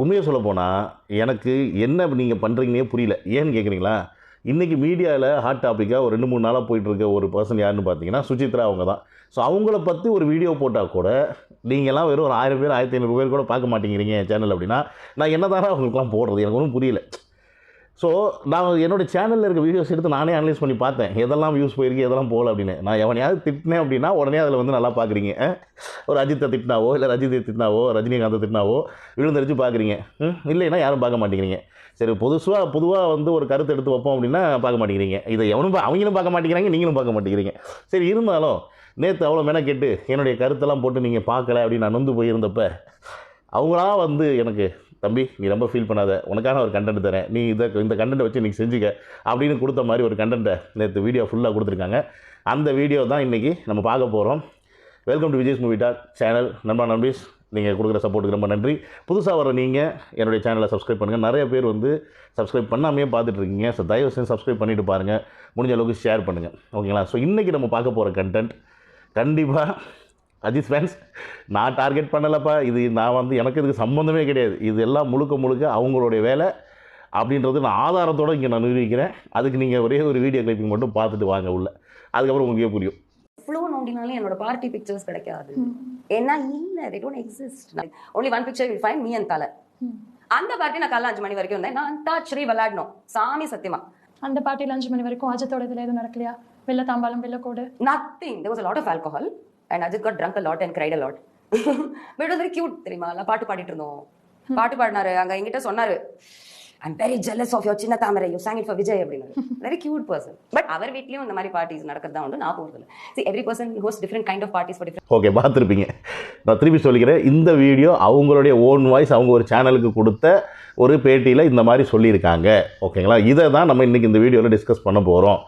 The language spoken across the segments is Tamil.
உண்மையை சொல்ல போனால் எனக்கு என்ன நீங்கள் பண்ணுறீங்கன்னே புரியல. ஏன்னு கேட்குறீங்களா இன்றைக்கி மீடியாவில் ஹாட் டாப்பிக்காக ஒரு ரெண்டு மூணு நாளாக போயிட்டுருக்க ஒரு பர்சன் யாருன்னு பார்த்தீங்கன்னா சுசித்ரா அவங்க தான் ஸோ அவங்கள பற்றி ஒரு வீடியோ போட்டால் கூட நீங்களாம் வெறும் ஒரு ஆயிரம் பேர் ஆயிரத்தி ஐநூறு பேர் கூட பார்க்க மாட்டேங்கிறீங்க சேனல் அப்படின்னா நான் என்ன தானே அவங்களுக்குலாம் போடுறது? எனக்கு ஒன்றும் புரியல. ஸோ நான் என்னோடய சேனலில் இருக்க வீடியோஸ் எடுத்து நானே அனலைஸ் பண்ணி பார்த்தேன். எதெல்லாம் வியூஸ் போயிருக்கு எதெல்லாம் போகல அப்படின்னு. நான் எவனையாவது திட்டினேன் அப்படின்னா உடனே அதில் வந்து நல்லா பார்க்குறீங்க. ஒரு அஜித்தை திட்டினாவோ இல்லை ரஜித்தை திட்டினாவோ ரஜினிகாந்தை திட்டினாவோ விழுந்தடிச்சு பார்க்குறீங்க. ம்? இல்லைன்னா யாரும் பார்க்க மாட்டேங்கிறீங்க. சரி புதுசாக பொதுவாக வந்து ஒரு கருத்து எடுத்து வைப்போம் அப்படின்னா பார்க்க மாட்டேங்கிறீங்க. இதை எவனும் அவங்களும் பார்க்க மாட்டேங்கிறாங்க நீங்களும் பார்க்க மாட்டேங்கிறீங்க. சரி இருந்தாலும் நேற்று அவ்வளோ மெனக்கெட்டு என்னுடைய கருத்தெல்லாம் போட்டு நீங்கள் பார்க்கல அப்படின்னு நான் நொந்து போயிருந்தப்ப அவங்களா வந்து எனக்கு தம்பி நீ ரொம்ப ஃபீல் பண்ணாத. உனக்கான ஒரு கண்டென்ட் தரேன். நீ இதை இந்த கண்டென்ட்டை வச்சு நீங்கள் செஞ்சுக்க அப்படின்னு கொடுத்த மாதிரி ஒரு கண்டென்ட்டை நேற்று வீடியோ ஃபுல்லாக கொடுத்துருக்காங்க. அந்த வீடியோ தான் இன்றைக்கி நம்ம பார்க்க போகிறோம் welcome to Vijay's movie talk channel நண்பா நம்பீஸ் நீங்கள் கொடுக்குற சப்போர்ட்டுக்கு ரொம்ப நன்றி. புதுசாக வர நீங்கள் என்னுடைய சேனலை சப்ஸ்கிரைப் பண்ணுங்கள் நிறைய பேர் வந்து சப்ஸ்கிரைப் பண்ணாமையே பார்த்துட்ருக்கீங்க ஸோ தயவு செஞ்சு சப்ஸ்கிரைப் பண்ணிட்டு பாருங்கள் முடிஞ்ச அளவுக்கு ஷேர் பண்ணுங்கள் ஓகேங்களா ஸோ இன்றைக்கி நம்ம பார்க்க போகிற கண்டென்ட் கண்டிப்பாக அஜித் ஃபேன்ஸ் நான் டார்கெட் பண்ணலப்பா. இது நான் வந்து எனக்கு இதுக்கு சம்மந்தமே கிடையாது. இது எல்லாம் முழுக்க முழுக்க அவங்களுடைய வேலை அப்படின்றது நான் ஆதாரத்தோடு இங்கே நான் நிரூபிக்கிறேன். அதுக்கு நீங்கள் ஒரே ஒரு வீடியோ கிளிப்பிங் மட்டும் பார்த்துட்டு வாங்க உள்ள. அதுக்கப்புறம் உங்களுக்கே புரியும். ஃப்ளோ நோண்டினாலும் என்னோட பார்ட்டி பிக்சர்ஸ் கிடைக்காது. ஏன்னா இல்ல they don't exist. only one picture you find me and தலை. அந்த பார்ட்டி நான் காலைல அஞ்சு மணி வரைக்கும் இருந்தேன். நான் அந்தாச்சரி விளையாடணும். சாமி சத்தியமா. அந்த பார்ட்டியில் அஞ்சு மணி வரைக்கும் அஜத்தோட இதில் எதுவும் நடக்கலையா? வெள்ள தாம்பாலம் வெள்ளக்கோடு. Nothing there was a lot of and Ajith got drunk a lot and cried a lot. But it was very cute தெரியுமா? எல்லாம் பாட்டு பாடிட்டு இருந்தோம். பாட்டு பாடினாரு. அங்க என்கிட்ட சொன்னாரு I'm very jealous of your சின்ன தாமரை. You sang it for Vijay அப்படின்னு வெரி கியூட் பர்சன் பட் அவர் வீட்லயும் இந்த மாதிரி பார்ட்டிஸ் நடக்கிறது தான் உண்டு? நான் போகிறது இல்லை see every person has different kind of parties for okay பார்த்துருப்பீங்க. நான் திருப்பி சொல்லிக்கிறேன். இந்த வீடியோ அவங்களுடைய ஓன் வாய்ஸ் அவங்க ஒரு சேனலுக்கு கொடுத்த ஒரு பேட்டியில் இந்த மாதிரி சொல்லியிருக்காங்க. ஓகேங்களா இதை தான் நம்ம இன்றைக்கி இந்த வீடியோவில் டிஸ்கஸ் பண்ண போகிறோம்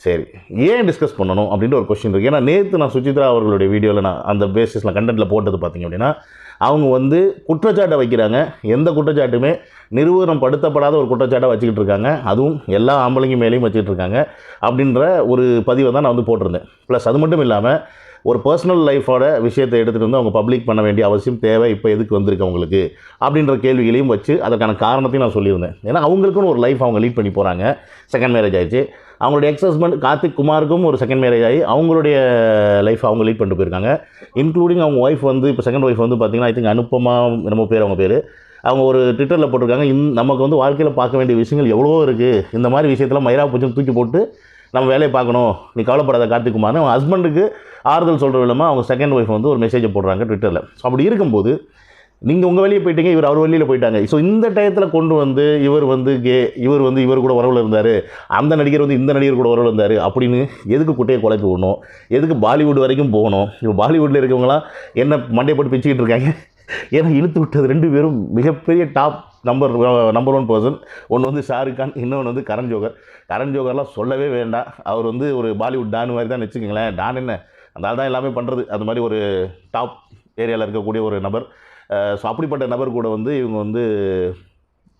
சரி ஏன் டிஸ்கஸ் பண்ணணும் அப்படின்ற ஒரு கொஸ்டின் இருக்குது ஏன்னா நேற்று நான் சுசித்ரா அவர்களுடைய வீடியோவில் நான் அந்த பேசிஸில் கண்டென்ட்டில் போட்டது பார்த்தீங்க அப்படின்னா அவங்க வந்து குற்றச்சாட்டை வைக்கிறாங்க. எந்த குற்றச்சாட்டுமே நிறுவனம் படுத்தப்படாத ஒரு குற்றச்சாட்டை வச்சுக்கிட்டு இருக்காங்க. அதுவும் எல்லா ஆம்பளைங்க மேலேயும் வச்சுக்கிட்டு இருக்காங்க அப்படின்ற ஒரு பதிவை தான் நான் வந்து போட்டிருந்தேன். ப்ளஸ் அது மட்டும் இல்லாமல் ஒரு பர்சனல் லைஃபோட விஷயத்தை எடுத்துகிட்டு வந்து அவங்க பப்ளிக் பண்ண வேண்டிய அவசியம் தேவை. இப்போ எதுக்கு வந்திருக்கு அவங்களுக்கு? அப்படின்ற கேள்விகளையும் வச்சு அதற்கான காரணத்தையும் நான் சொல்லியிருந்தேன். ஏன்னா அவங்களுக்குன்னு ஒரு லைஃப் அவங்க லீட் பண்ணி போகிறாங்க செகண்ட் மேரேஜ் ஆயிடுச்சு. அவங்களுடைய எக்ஸ் ஹஸ்பண்ட் கார்த்திக் குமாருக்கும் ஒரு செகண்ட் மேரேஜ் ஆகி அவங்களுடைய லைஃப் அவங்க லீட் பண்ணிட்டு போயிருக்காங்க. இன்க்ளூடிங் அவங்க ஒய்ஃப் வந்து இப்போ செகண்ட் ஒய்ஃப் வந்து பார்த்தீங்கன்னா ஐ திங்க் அனுப்பமா நம்ம பேர் அவங்க பேர். அவங்க ஒரு ட்விட்டரில் போட்டிருக்காங்க. இந் நமக்கு வந்து வாழ்க்கையில் பார்க்க வேண்டிய விஷயங்கள் எவ்வளோ இருக்குது இந்த மாதிரி விஷயத்தில் மயிரா பூஜம் தூக்கி போட்டு நம்ம வேலையை பார்க்கணும். நீ கவலைப்படாத கார்த்திக்குமார்னு அவங்க ஹஸ்பண்டுக்கு ஆறுதல் சொல்கிற விதமாக அவங்க செகண்ட் ஒய்ஃப் வந்து ஒரு மெசேஜை போடுறாங்க ட்விட்டரில் ஸோ அப்படி இருக்கும்போது நீங்கள் உங்கள் வெளியே போயிட்டீங்க இவர் அவர் வெளியில் போயிட்டாங்க. ஸோ இந்த டயத்தில் கொண்டு வந்து இவர் வந்து கே இவர் வந்து இவர் கூட உறவில் இருந்தார். அந்த நடிகர் வந்து இந்த நடிகர் கூட உறவில் இருந்தார். அப்படின்னு எதுக்கு குட்டையை குழப்பி விடணும்? எதுக்கு பாலிவுட் வரைக்கும் போகணும்? இப்போ பாலிவுட்டில் இருக்கவங்களாம் என்ன மண்டையை போட்டு பிச்சுக்கிட்டு இருக்காங்க? ஏன்னா இழுத்து விட்டது ரெண்டு பேரும் மிகப்பெரிய top number number one person. ஒன்று வந்து ஷாருக் கான் இன்னொன்று வந்து கரண் ஜோகர். கரண் ஜோகர்லாம் சொல்லவே வேண்டாம். அவர் வந்து ஒரு பாலிவுட் டான் மாதிரி தான் வச்சுக்கோங்களேன். டான் என்ன? அந்த ஆள் தான் எல்லாமே பண்ணுறது அந்த மாதிரி ஒரு டாப் ஏரியாவில் இருக்கக்கூடிய ஒரு நபர். ஸோ அப்படிப்பட்ட நபர் கூட வந்து இவங்க வந்து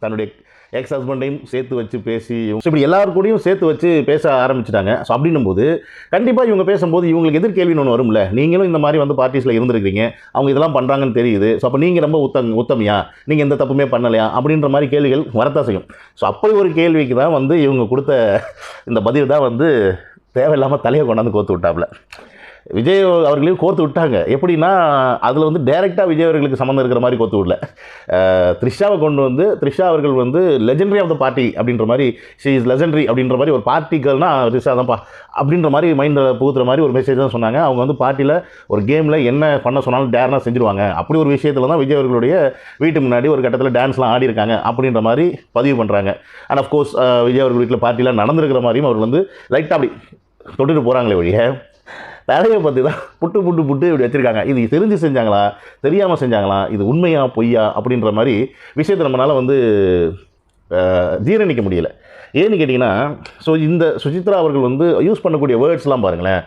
தன்னுடைய எக்ஸ் ஹஸ்பண்டையும் சேர்த்து வச்சு பேசி இவங்க- இப்படி எல்லார் கூடயும் சேர்த்து வச்சு பேச ஆரம்பிச்சிட்டாங்க. ஸோ அப்படின்னும் போது கண்டிப்பாக இவங்க பேசும்போது இவங்களுக்கு எதிர்கேள்வின்னு ஒன்று வரும்ல? நீங்களும் இந்த மாதிரி வந்து பார்ட்டிஸில் இருந்திருக்கிறீங்க. அவங்க இதெல்லாம் பண்ணுறாங்கன்னு தெரியுது. ஸோ அப்போ நீங்கள் ரொம்ப உத்தம் உத்தமையா? நீங்கள் எந்த தப்புமே பண்ணலையா? அப்படின்ற மாதிரி கேள்விகள் வரத்தான் செய்யும். ஸோ அப்படி ஒரு கேள்விக்கு தான் வந்து இவங்க கொடுத்த இந்த பதில் தான் வந்து தேவையில்லாமல் தலையை கொண்டாந்து கோத்து விட்டாப்புல விஜய் அவர்களையும் கோர்த்து விட்டாங்க. எப்படின்னா அதில் வந்து டைரெக்டாக விஜய் அவர்களுக்கு சம்மந்தம் இருக்கிற மாதிரி கோர்த்து விடல. த்ரிஷாவை கொண்டு வந்து த்ரிஷா அவர்கள் வந்து லெஜெண்டரி ஆஃப் த பார்ட்டி அப்படின்ற மாதிரி ஷீ இஸ் லெஜெண்டரி அப்படின்ற மாதிரி ஒரு பார்ட்டிகள்னா த்ரிஷா தான்ப்பா அப்படின்ற மாதிரி மைண்டில் புகுத்துற மாதிரி ஒரு மெசேஜ் தான் சொன்னாங்க. அவங்க வந்து பார்ட்டியில் ஒரு கேமில் என்ன பண்ண சொன்னாலும் டேர்னா செஞ்சுருவாங்க. அப்படி ஒரு விஷயத்தில் தான் விஜய் அவர்களுடைய வீட்டு முன்னாடி ஒரு கட்டத்தில் டான்ஸ்லாம் ஆடி இருக்காங்க அப்படின்ற மாதிரி பதிவு பண்ணுறாங்க அண்ட் அஃப்கோர்ஸ் விஜய் அவர்கள் வீட்டில் பார்ட்டியில் நடந்திருக்கிற மாதிரியும் அவர் வந்து லைட்டாக அப்படி தொட்டுட்டு போகிறாங்களே வழியை தலையை பற்றி தான் புட்டு புட்டு புட்டு இப்படி வச்சுருக்காங்க. இது தெரிஞ்சு செஞ்சாங்களா? தெரியாமல் செஞ்சாங்களா? இது உண்மையா பொய்யா அப்படின்ற மாதிரி விஷயத்தை நம்மளால் வந்து ஜீரணிக்க முடியல. ஏன்னு கேட்டிங்கன்னா ஸோ இந்த சுசித்ரா அவர்கள் வந்து யூஸ் பண்ணக்கூடிய வேர்ட்ஸ்லாம் பாருங்களேன்.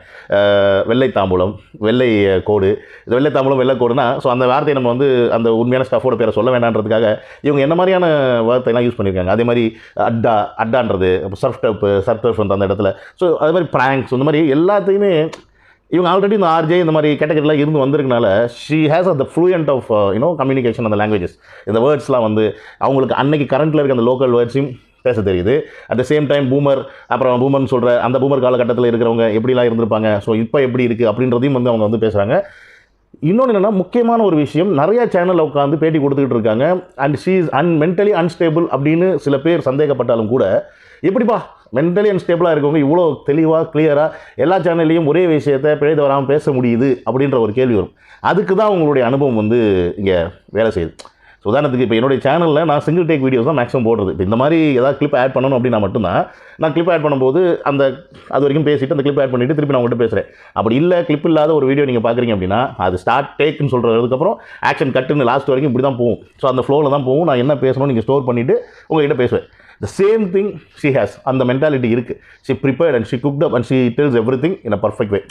வெள்ளை தாம்பூலம் வெள்ளை கோடு. இது வெள்ளை தாம்பூலம் வெள்ளை கோடுனா ஸோ அந்த வார்த்தையை நம்ம வந்து அந்த உண்மையான ஸ்டாஃபோட பேரை சொல்ல வேண்டான்றதுக்காக இவங்க என்ன மாதிரியான வார்த்தையெல்லாம் யூஸ் பண்ணியிருக்காங்க அதே மாதிரி அட்டா அட்டான்றது சர்ஃப் டப்பு சர்ஃப் டப் அந்த இடத்துல. ஸோ அது மாதிரி ப்ராங்க்ஸ் இந்த மாதிரி எல்லாத்தையுமே இவங்க ஆல்ரெடி இந்த ஆர்ஜே இந்த மாதிரி கேட்டகரிலாம் இருந்து வந்திருக்கனால ஷீ ஹேஸ் அந்த fluent of you know communication அந்த லாங்குவேஜஸ் இந்த வேர்ட்ஸ்லாம் வந்து அவங்களுக்கு அன்னைக்கு கரண்ட்டில் இருக்க அந்த லோக்கல் வேர்ட்ஸையும் பேச தெரியுது. At the same time boomer அப்புறம் பூமர்னு சொல்கிற அந்த பூமர் காலகட்டத்தில் இருக்கிறவங்க எப்படிலாம் இருந்திருப்பாங்க? ஸோ இப்போ எப்படி இருக்குது அப்படின்றதையும் வந்து அவங்க வந்து பேசுகிறாங்க இன்னொன்று என்னென்னா முக்கியமான ஒரு விஷயம் நிறையா சேனலில் உட்காந்து பேட்டி கொடுத்துக்கிட்டு இருக்காங்க. And she is an mentally unstable அப்படின்னு சில பேர் சந்தேகப்பட்டாலும் கூட எப்படிப்பா மென்டலி அன்ஸ்டேபிளாக இருக்கவங்க இவ்வளோ தெளிவாக கிளியராக எல்லா சேனல்லையும் ஒரே விஷயத்தை பிழை வராமல் பேச முடியுது அப்படின்ற ஒரு கேள்வி வரும். அதுக்கு தான் உங்களுடைய அனுபவம் வந்து இங்கே வேலை செய்யுது. ஸோ உதாரணத்துக்கு இப்போ என்னுடைய சேனலில் நான் சிங்கிள் டேக் வீடியோஸ் தான் மேக்ஸிமம் போடுறது. இப்போ இந்த மாதிரி ஏதாவது கிளிப் ஆட் பண்ணணும் அப்படின்னா மட்டும்தான் நான் கிளிப் ஆட் பண்ணும்போது அந்த அது வரைக்கும் பேசிட்டு அந்த கிளிப் ஆட் பண்ணிவிட்டு திருப்பி நான் உங்கள்கிட்ட பேசுகிறேன் அப்படி இல்லை கிளிப் இல்லாத ஒரு வீடியோ நீங்கள் பார்க்குறீங்க அப்படின்னா அது ஸ்டார்ட் டேக்குன்னு சொல்கிறதுக்கப்புறம் ஆக்ஷன் கட்டுன்னு லாஸ்ட் வரைக்கும் இப்படி தான் போகும். ஸோ அந்த ஃப்ளோவில் தான் போகும். நான் என்ன பேசணும் நீங்கள் ஸ்டோர் பண்ணிவிட்டு உங்ககிட்ட பேசுவேன். The same thing she has அந்த மென்டாலிட்டி இருக்குது she prepared and she cooked up and she tells everything in a perfect way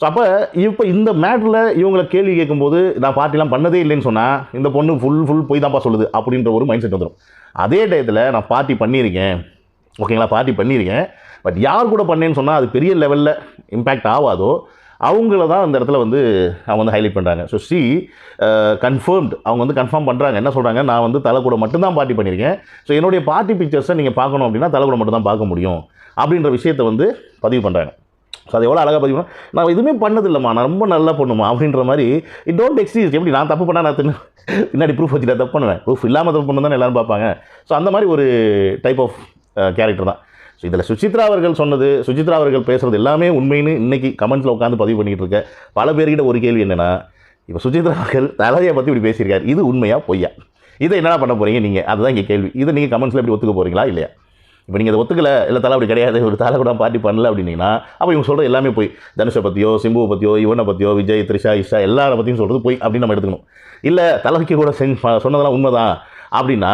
so அப்போ இப்போ இந்த மேட்டரில் இவங்களை கேள்வி கேட்கும்போது நான் பார்ட்டிலாம் பண்ணதே இல்லைன்னு சொன்னால் இந்த பொண்ணு ஃபுல் ஃபுல் போய் தான்ப்பா சொல்லுது அப்படின்ற ஒரு மைண்ட் செட் வந்துடும் அதே டயத்தில் நான் பார்ட்டி பண்ணியிருக்கேன். ஓகேங்களா? பார்ட்டி பண்ணியிருக்கேன். பட் யார் கூட பண்ணேன்னு சொன்னால் அது பெரிய லெவலில் இம்பேக்ட் ஆகாதோ அவங்கள தான் அந்த இடத்துல வந்து அவங்க வந்து ஹைலைட் பண்ணுறாங்க ஸோ சி கன்ஃபர்ம்டு அவங்க வந்து கன்ஃபார்ம் பண்ணுறாங்க என்ன சொல்கிறாங்க நான் வந்து தலை கூட மட்டும்தான் பார்ட்டி பண்ணியிருக்கேன். ஸோ என்னுடைய பார்ட்டி பிக்சர்ஸை நீங்கள் பார்க்கணும் அப்படின்னா தலை கூட மட்டும் தான் பார்க்க முடியும் அப்படின்ற விஷயத்தை வந்து பதிவு பண்ணுறாங்க ஸோ அது எவ்வளோ அழகாக பதிவு நான் எதுவுமே பண்ணதில்லைம்மா. நான் ரொம்ப நல்லா பண்ணுமா அப்படின்ற மாதிரி இட் டோன்ட் எக்ஸிஸ்ட் எப்படி நான் தப்பு பண்ணால் நான் பின்னாடி ப்ரூஃப் வச்சுட்டா தப்பு பண்ணுவேன். ப்ரூஃப் இல்லாமல் தப்பு பண்ணு தான் பார்ப்பாங்க. ஸோ அந்த மாதிரி ஒரு டைப் ஆஃப் கேரக்டர் தான். ஸோ இதில் சுசித்ரா அவர்கள் சொன்னது சுசித்ரா அவர்கள் பேசுகிறது எல்லாமே உண்மைன்னு இன்றைக்கி கமெண்ட்ஸில் உட்காந்து பதிவு பண்ணிகிட்டு இருக்க பல பேர்கிட்ட ஒரு கேள்வி என்னென்னா இப்போ சுசித்ரா அவர்கள் தலையை பற்றி இப்படி பேசியிருக்காரு. இது உண்மையாக பொய்யா? இதை என்னடா பண்ண போகிறீங்க நீங்கள் அதுதான் இங்கே கேள்வி. இதை நீங்கள் கமெண்ட்ஸில் எப்படி ஒத்துக்க போகிறீங்களா இல்லையா? இப்போ நீங்கள் அதை ஒத்துக்கல இல்லை தலை அப்படி கிடையாது ஒரு தலை கூட பார்ட்டி பண்ணல அப்படின்னீங்கன்னா அப்போ இவங்க சொல்கிறது எல்லாமே போய். தனுஷை பற்றியோ சிம்புவை பற்றியோ யுவனை பற்றியோ விஜய் த்ரிஷா இஷா எல்லாரை பற்றியும் சொல்கிறது போய் அப்படின்னு நம்ம எடுத்துக்கணும். இல்லை தலைக்கு கூட செஞ்சு சொன்னதெல்லாம் உண்மைதான் அப்படின்னா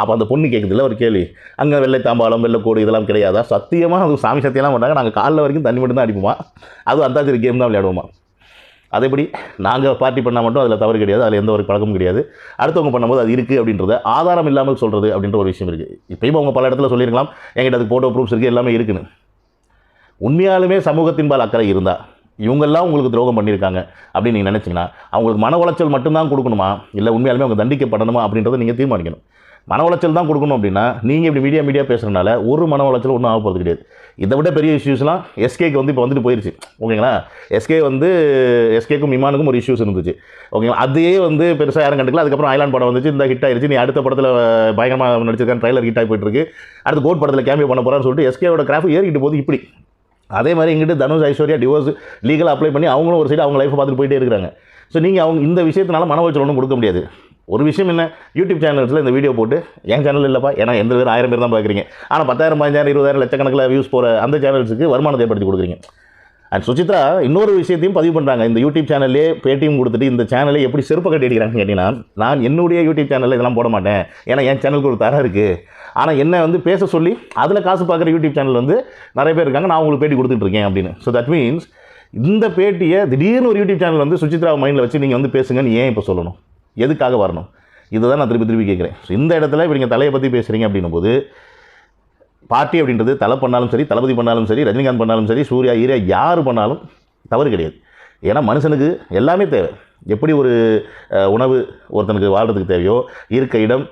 அப்போ அந்த பொண்ணு கேட்குதுல்ல ஒரு கேள்வி. அங்கே வெள்ளை தாம்பாளம் வெள்ளைக்கோடு இதெல்லாம் கிடையாதா? சத்தியமாக அது சாமி சத்தியம்லாம் பண்ணாங்க நாங்கள் காலைல வரைக்கும் தண்ணி மட்டும் தான் அடிப்போமா? அதுவும் அந்தாச்சரி கேம் தான் விளையாடுவோமா? அதேபடி நாங்கள் பார்ட்டி பண்ணால் மட்டும் அதில் தவறு கிடையாது. அதில் எந்த ஒரு பழக்கமும் கிடையாது. அடுத்தவங்க பண்ணும்போது அது இருக்குது அப்படின்றத ஆதாரம் இல்லாமல் சொல்கிறது அப்படின்ற ஒரு விஷயம் இருக்குது இப்போயும் அவங்க பல இடத்துல சொல்லியிருக்கலாம். எங்கிட்ட அதுக்கு ஃபோட்டோ ப்ரூஃப்ஸ் இருக்குது எல்லாமே இருக்குன்னு. உண்மையாலுமே சமூகத்தின் பால் அக்கறை இருந்தால் இவங்கெல்லாம் உங்களுக்கு துரோகம் பண்ணியிருக்காங்க அப்படின்னு நீங்கள் நினச்சிங்கன்னா அவங்களுக்கு மன உளைச்சல் மட்டும்தான் கொடுக்கணுமா? இல்லை உண்மையாலுமே அவங்க தண்டிக்கப்படணுமா அப்படின்றத நீங்கள் தீர்மானிக்கணும். மன உளைச்சல் தான் கொடுக்கணும் அப்படின்னா நீங்கள் இப்படி மீடியா மீடியா பேசுகிறனால ஒரு மன உளைச்சல் ஒன்றும் ஆக போகிறது கிடையாது. இதை விட பெரிய இஷ்யூஸ்லாம் எஸ்கேக்கு வந்து இப்போ வந்துட்டு போயிருச்சு. ஓகேங்களா? எஸ்கே வந்து எஸ்கேக்கும் விமானுக்கும் ஒரு இஷ்யூஸ் இருந்துச்சு. ஓகேங்களா? அதையே வந்து பெருசாக யாரும் கண்டுக்கல. அதுக்கப்புறம் ஐலாண்ட் படம் வந்துச்சு. இந்த ஹிட் ஆயிருச்சு. நீ அடுத்த படத்தில் பயங்கரமாக நடிச்சிருக்கான் ட்ரைலர் ஹிட் ஆகி போயிட்டுருக்கு. அடுத்து கோட் படத்தில் கேமியோ பண்ண போகிறான்னு சொல்லிட்டு எஸ்கேவோட கிராஃப் ஏறிக்கிட்டு போது இப்படி. அதே மாதிரி எங்கிட்ட தனுஷ் ஐஸ்வர்யா டிவோர்ஸ் லீகலாக அப்ளை பண்ணி அவங்களும் ஒரு சைடு அவங்க லைஃப் பார்த்துட்டு போயிட்டே இருக்கிறாங்க. ஸோ நீங்கள் அவங்க இந்த விஷயத்தினால மன உளைச்சல் ஒன்றும் கொடுக்க முடியாது. ஒரு விஷயம் என்ன? யூடியூப் சேனல்ஸில் இந்த வீடியோ போட்டு என் சேனல் இல்லைப்பா ஏன்னா எந்த பேர் ஆயிரம் பேர் தான் பார்க்குறீங்க. ஆனால் பத்தாயிரம் பதினஞ்சாயிரம் இருபதாயிரம் லட்சக்கணக்கில் வியூஸ் போகிற அந்த சேனல்ஸுக்கு வருமானத்தை ஏற்படுத்தி கொடுக்குறீங்க. அண்ட் சுசித்ரா இன்னொரு விஷயத்தையும் பதிவு பண்ணுறாங்க இந்த யூடியூப் சேனல்லே பேட்டியும் கொடுத்துட்டு இந்த சேனலை எப்படி செருப்பு கட்டி அடிக்கிறாங்கன்னு கேட்டிங்கன்னா நான் என்னுடைய யூடியூப் சேனலில் இதெல்லாம் போட மாட்டேன். ஏன்னா என் சேனலுக்கு ஒரு தரம் இருக்குது ஆனால் என்ன வந்து பேச சொல்லி அதில் காசு பார்க்குற யூடியூப் சேனல் வந்து நிறைய பேர் இருக்காங்க. நான் உங்களுக்கு பேட்டி கொடுத்துட்டு இருக்கேன் அப்படின்னு. ஸோ தட் மீன்ஸ் இந்த பேட்டியை திடீர்னு ஒரு யூடியூப் சேனல் வந்து சுசித்ரா மைண்டில் வச்சு நீங்கள் வந்து பேசுங்கன்னு ஏன் இப்போ சொல்லணும்? எதுக்காக வரணும்? இதுதான் நான் திருப்பி திருப்பி கேட்குறேன். ஸோ இந்த இடத்துல இப்போ நீங்கள் தலையை பற்றி பேசுகிறீங்க அப்படின்னும் போது பார்ட்டி அப்படின்றது தலை பண்ணாலும் சரி தளபதி பண்ணாலும் சரி ரஜினிகாந்த் பண்ணாலும் சரி சூர்யா ஈரியா யார் பண்ணாலும் தவறு கிடையாது. ஏன்னா மனுஷனுக்கு எல்லாமே தேவை. எப்படி ஒரு உணவு ஒருத்தனுக்கு வாழ்கிறதுக்கு தேவையோ இருக்க இடம்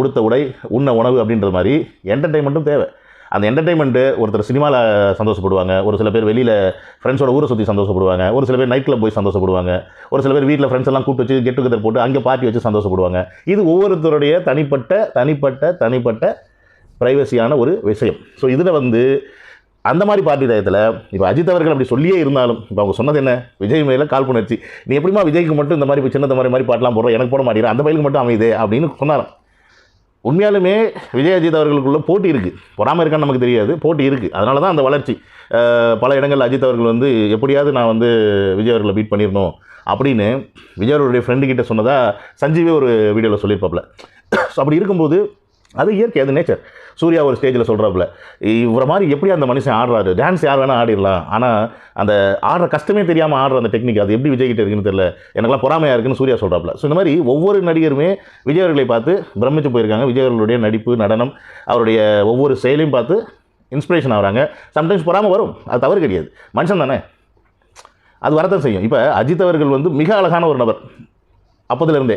உடுத்த உடை உண்ண உணவு அப்படின்ற மாதிரி என்டர்டெயின்மெண்ட்டும் தேவை. அந்த என்டர்டைன்மெண்ட்டு ஒருத்தர் சினிமாவில் சந்தோஷப்படுவாங்க. ஒரு சில பேர் வெளியில் ஃப்ரெண்ட்ஸோட ஊரை சுற்றி சந்தோஷப்படுவாங்க. ஒரு சில பேர் நைட் கிளப் போய் சந்தோஷப்படுவாங்க. ஒரு சில பேர் வீட்டில் ஃப்ரெண்ட்ஸ் எல்லாம் கூப்பிட்டு வச்சு கெட் டுகெதர் போட்டு அங்கே பார்ட்டி வச்சு சந்தோஷப்படுவாங்க. இது ஒவ்வொருத்தருடைய தனிப்பட்ட தனிப்பட்ட தனிப்பட்ட ப்ரைவசியான ஒரு விஷயம். ஸோ இதில் வந்து அந்த மாதிரி பார்ட்டி டயத்தில் இப்போ அஜித் அவர்கள் அப்படி சொல்லியே இருந்தாலும் இப்போ அவங்க சொன்னது என்ன? விஜய் மேலே கால் பண்ணிடுச்சு நீ எப்படிமா விஜய்க்கு மட்டும் இந்த மாதிரி சின்னத்த மாதிரி மாதிரி பாட்டெலாம் போடுறோம் எனக்கு போட மாட்டேங்கிற. அந்த பயிலுக்கு மட்டும் அமையுது அப்படின்னு சொன்னாராம். உண்மையாலுமே விஜய் அஜித் அவர்களுக்குள்ள போட்டி இருக்குது பொறாமல் இருக்கான்னு நமக்கு தெரியாது. போட்டி இருக்குது அதனால தான் அந்த வளர்ச்சி. பல இடங்களில் அஜித் அவர்கள் வந்து எப்படியாவது நான் வந்து விஜய் அவர்களை பீட் பண்ணிடணும் அப்படின்னு விஜய் அவருடைய ஃப்ரெண்டு சொன்னதாக சஞ்சீவே ஒரு வீடியோவில் சொல்லியிருப்பாப்ல ஸோ அப்படி இருக்கும்போது அது இயற்கை அது நேச்சர் சூர்யா ஒரு ஸ்டேஜில் சொல்கிறாப்புல இவரை மாதிரி எப்படி அந்த மனுஷன் ஆடுறாரு? டான்ஸ் யார் வேணால் ஆடிடலாம். ஆனால் அந்த ஆடுற கஷ்டமே தெரியாமல் ஆடுற அந்த டெக்னிக் அது எப்படி விஜய் கிட்ட இருக்குன்னு தெரியல. எனக்குலாம் பொறாமையாக இருக்குன்னு சூர்யா சொல்கிறாப்புல ஸோ இந்த மாதிரி ஒவ்வொரு நடிகருமே விஜய் அவர்களை பார்த்து பிரமிச்சு போயிருக்காங்க. விஜய் அவர்களுடைய நடிப்பு நடனம் அவருடைய ஒவ்வொரு செயலையும் பார்த்து இன்ஸ்பிரேஷன் ஆகுறாங்க. சம்டைம்ஸ் பொறாமல் வரும். அது தவறு கிடையாது. மனுஷன் தானே. அது வரத்தான் செய்யும். இப்போ அஜித் அவர்கள் வந்து மிக அழகான ஒரு நபர். அப்போதுலேருந்தே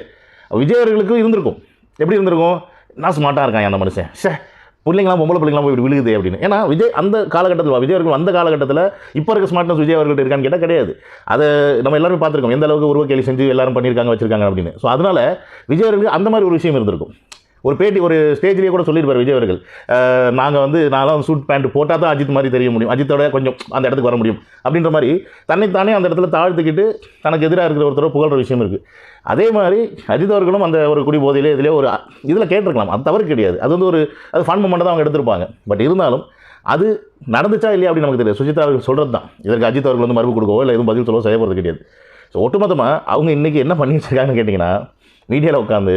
விஜய் அவர்களுக்கும் இருந்திருக்கும். எப்படி இருந்திருக்கும்? நான் ஸ்மார்ட்டாக இருக்கான் அந்த மனுஷன். ஷே பிள்ளைங்களாம் பொம்பளை பிள்ளைங்களாம் போய் விழுகுது அப்படின்னு. ஏன்னா விஜய் அந்த காலகட்டத்தில் விஜய் அவர்கள் அந்த காலகட்டத்தில் இப்போ இருக்க ஸ்மார்ட்னஸ் விஜய் அவர்கள்ட்ட இருக்கான்னு கேட்டால் கிடையாது. அதை நம்ம எல்லாருமே பார்த்துருக்கோம். எந்த அளவுக்கு உருவ கேலி செஞ்சு எல்லாரும் பண்ணியிருக்காங்க வச்சிருக்காங்க அப்படின்னு. ஸோ அதனால் விஜய் அவர்களுக்கு அந்த மாதிரி ஒரு விஷயம் இருந்திருக்கும். ஒரு பேட்டி ஒரு ஸ்டேஜ்லேயே கூட சொல்லியிருப்பார் விஜய் அவர்கள். நாங்கள் வந்து நான்லாம் சூட் பேண்ட் போட்டால் தான் அஜித் மாதிரி தெரிய முடியும். அஜித்தோட கொஞ்சம் அந்த இடத்துக்கு வர முடியும். அப்படின்ற மாதிரி தன்னைத்தானே அந்த இடத்துல தாழ்த்துக்கிட்டு தனக்கு எதிராக இருக்கிற ஒருத்தர புகழ்கிற விஷயம் இருக்குது அதே மாதிரி அஜித் அவர்களும் அந்த ஒரு குடி போதையிலே இதிலே ஒரு இதில் கேட்டிருக்கலாம். அது தவறு கிடையாது. அது வந்து ஒரு அது ஃபன் மூமெண்ட் தான் அவங்க எடுத்திருப்பாங்க. பட் இருந்தாலும் அது நடந்துச்சா இல்லையா அப்படின்னு நமக்கு தெரியாது. சுஜிதா அவர்கள் சொல்கிறது தான். இதற்கு அஜித் அவர்கள் வந்து மறுப்பு கொடுக்கவோ இல்லை எதுவும் பதில் சொல்லவோ செய்ய போகிறது கிடையாது. ஸோ ஒட்டுமொத்தமாக அவங்க இன்றைக்கி என்ன பண்ணி வச்சுருக்காங்கன்னு கேட்டிங்கன்னா மீடியாவில் உட்காந்து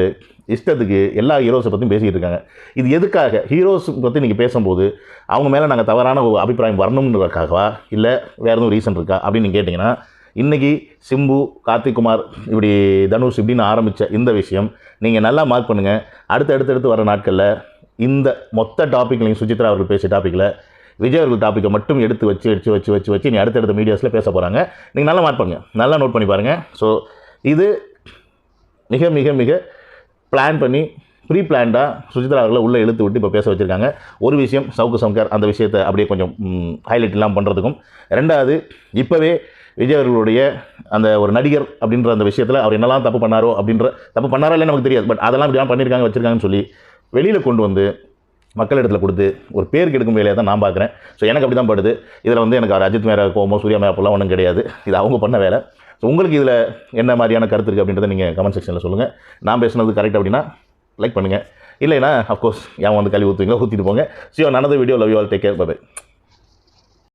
இஷ்டத்துக்கு எல்லா ஹீரோஸை பற்றியும் பேசிக்கிட்டு இருக்காங்க. இது எதுக்காக? ஹீரோஸ் பற்றி நீங்கள் பேசும்போது அவங்க மேலே நாங்கள் தவறான ஒரு அபிப்பிராயம் வரணுன்றதுக்காகவா இல்லை வேறு எதுவும் ரீசன் இருக்கா? அப்படின்னு நீங்கள் கேட்டிங்கன்னா இன்றைக்கி சிம்பு கார்த்திக் குமார் இப்படி தனுஷ் இப்படின்னு ஆரம்பித்த இந்த விஷயம் நீங்கள் நல்லா மார்க் பண்ணுங்கள் அடுத்து அடுத்தடுத்து வர நாட்களில் இந்த மொத்த டாப்பிக்லையும் சுஜித்ரா அவர்கள் பேசிய டாப்பிக்கில் விஜய் அவர்கள் டாப்பிக்கை மட்டும் எடுத்து வச்சு வச்சு வச்சு வச்சு வச்சு நீ அடுத்தடுத்த மீடியாஸில் பேச போகிறாங்க நீங்கள் நல்லா மார்க் பண்ணுங்கள் நல்லா நோட் பண்ணி பாருங்கள் ஸோ இது மிக மிக மிக பிளான் பண்ணி ப்ரீ பிளான்டாக சுஜிதா அவர்களை உள்ளே இழுத்து விட்டு இப்போ பேச வச்சுருக்காங்க. ஒரு விஷயம் சவுக்கு சங்கர் அந்த விஷயத்தை அப்படியே கொஞ்சம் ஹைலைட் இல்லாமல் பண்ணுறதுக்கும் ரெண்டாவது இப்போவே விஜய் அவர்களுடைய அந்த ஒரு நடிகர் அப்படின்ற அந்த விஷயத்தில் அவர் என்னெல்லாம் தப்பு பண்ணாரோ அப்படின்ற தப்பு பண்ணாரோ இல்லைன்னு நமக்கு தெரியாது. பட் அதெல்லாம் இப்படிலாம் பண்ணியிருக்காங்க வச்சுருக்காங்கன்னு சொல்லி வெளியில் கொண்டு வந்து மக்களிடத்தில் கொடுத்து ஒரு பேர் கெடுக்கும் வேலையை தான் நான் பார்க்குறேன். ஸோ எனக்கு அப்படி தான் படுது. இதில் வந்து எனக்கு அஜித் மேரா கோமோ சூர்யா மேலே அப்போல்லாம் ஒன்றும் கிடையாது. இது அவங்க பண்ண வேலை. ஸோ உங்களுக்கு இதில் என்ன மாதிரியான கருத்து இருக்குது அப்படின்றத நீங்கள் கமெண்ட் செக்ஷனில் சொல்லுங்கள் நான் பேசுனது கரெக்ட் அப்படின்னா லைக் பண்ணுங்கள் இல்லைன்னா அஃப்கோர்ஸ் ஏன் வந்து கழுவி ஊற்றுவீங்களோ ஊற்றிட்டு போங்க. So நனது video love you all take care bye